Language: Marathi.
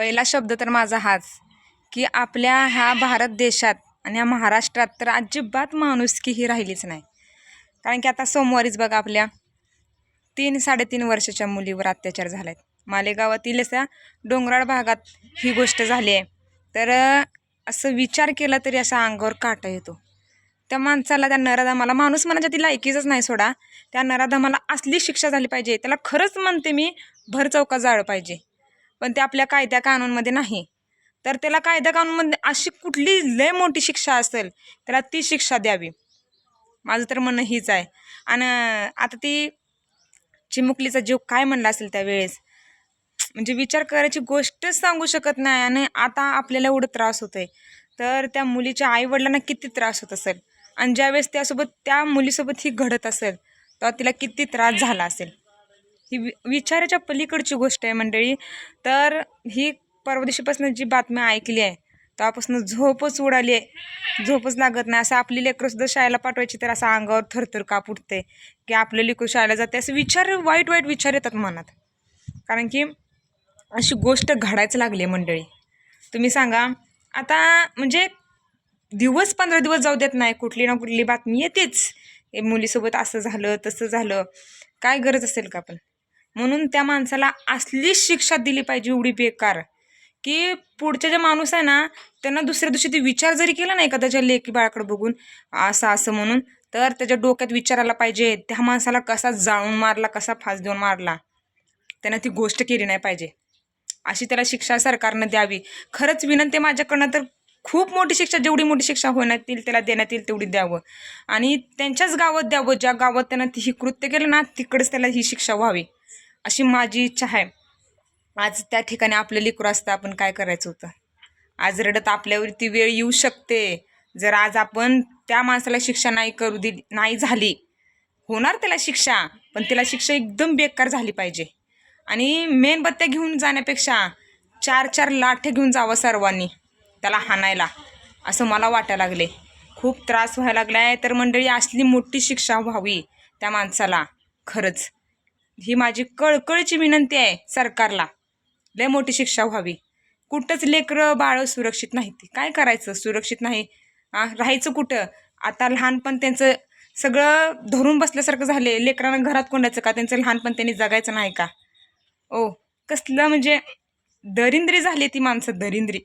पहिला शब्द तर माझा हाच की आपल्या ह्या भारत देशात आणि ह्या महाराष्ट्रात तर अजिबात माणुसकी ही राहिलीच नाही. कारण की आता सोमवारीच बघा आपल्या तीन साडेतीन वर्षाच्या मुलीवर अत्याचार झाला आहेत मालेगावातील अशा डोंगराळ भागात ही गोष्ट झाली आहे. तर असं विचार केला तरी असा अंगावर काटा येतो. त्या माणसाला त्या नराधमाला माणूस म्हणायच्या ती लायकीचंच नाही सोडा. त्या नराधमाला असली शिक्षा झाली पाहिजे त्याला खरंच म्हणते मी भर चौका जाळं पाहिजे. पण ते आपल्या कायद्या कानूनमध्ये नाही. तर त्याला कायदा कानूनमध्ये अशी कुठली लय मोठी शिक्षा असेल त्याला ती शिक्षा द्यावी. माझं तर म्हणणं हीच आहे. आणि आता ती चिमुकलीचा जीव काय म्हणला असेल त्यावेळेस? म्हणजे विचार करायची गोष्टच सांगू शकत नाही आणि आता आपल्याला एवढं त्रास होतोय. तर त्या मुलीच्या आईवडिलांना किती त्रास होत असेल? आणि ज्यावेळेस त्यासोबत त्या मुलीसोबत ही घडत असेल तेव्हा तिला किती त्रास झाला असेल? ही वि विचाराच्या पलीकडची गोष्ट आहे मंडळी. तर ही परवा दिवशीपासून जी बातमी ऐकली आहे तेव्हापासून झोपच उडाली आहे. झोपच लागत नाही. असं आपली लेकरंसुद्धा शाळेला पाठवायची तर असं अंगावर थरथर काप उठते की आपलं लेकरू शाळेला जाते. असं विचार वाईट वाईट विचार येतात मनात. कारण की अशी गोष्ट घडायचं लागली आहे मंडळी. तुम्ही सांगा. आता म्हणजे दिवस पंधरा दिवस जाऊ देत नाही. कुठली ना कुठली बातमी येतेच. हे मुलीसोबत असं झालं तसं झालं. काय गरज असेल का पण? म्हणून त्या माणसाला असली शिक्षा दिली पाहिजे एवढी बेकार. की पुढचा जे माणूस आहे ना त्यांना दुसऱ्या दिवशी ते विचार जरी केला नाही का त्याच्या लेकी बाळाकडे बघून असं असं म्हणून तर त्याच्या डोक्यात विचारायला पाहिजे त्या माणसाला कसा जाळून मारला कसा फास देऊन मारला त्यानं ती गोष्ट केली नाही पाहिजे. अशी त्याला शिक्षा सरकारनं द्यावी. खरंच विनंती माझ्याकडनं तर खूप मोठी शिक्षा जेवढी मोठी शिक्षा होण्यात येईल त्याला देण्यात येईल तेवढी द्यावं. आणि त्यांच्याच गावात द्यावं ज्या गावात त्यांना ती ही कृत्य केलं ना तिकडंच त्याला ही शिक्षा व्हावी. अशी माझी इच्छा आहे. आज त्या ठिकाणी आपलं लेकरू असतं आपण काय करायचं होतं? आज रडत आपल्यावरती वेळ येऊ शकते. जर आज आपण त्या माणसाला शिक्षा नाही करू दिली नाही झाली होणार त्याला शिक्षा पण त्याला शिक्षा एकदम बेकार झाली पाहिजे. आणि मेणबत्त्या घेऊन जाण्यापेक्षा चार चार लाठे घेऊन जावं सर्वांनी त्याला हाणायला असं मला वाटायला लागले. खूप त्रास व्हायला लागला आहे तर मंडळी असली मोठी शिक्षा व्हावी त्या माणसाला खरंच. ही माझी कळकळीची विनंती आहे सरकारला. लय मोठी शिक्षा व्हावी. कुठंच लेकरं बाळं सुरक्षित नाही ती काय करायचं? सुरक्षित नाही. राहायचं कुठं? आता लहानपण त्यांचं सगळं धरून बसल्यासारखं झाले. लेकरांना घरात कोंडायचं का? त्यांचं लहानपण त्यांनी जगायचं नाही का? ओ कसलं म्हणजे दरिंद्री झाली ती माणसं दरिंद्री.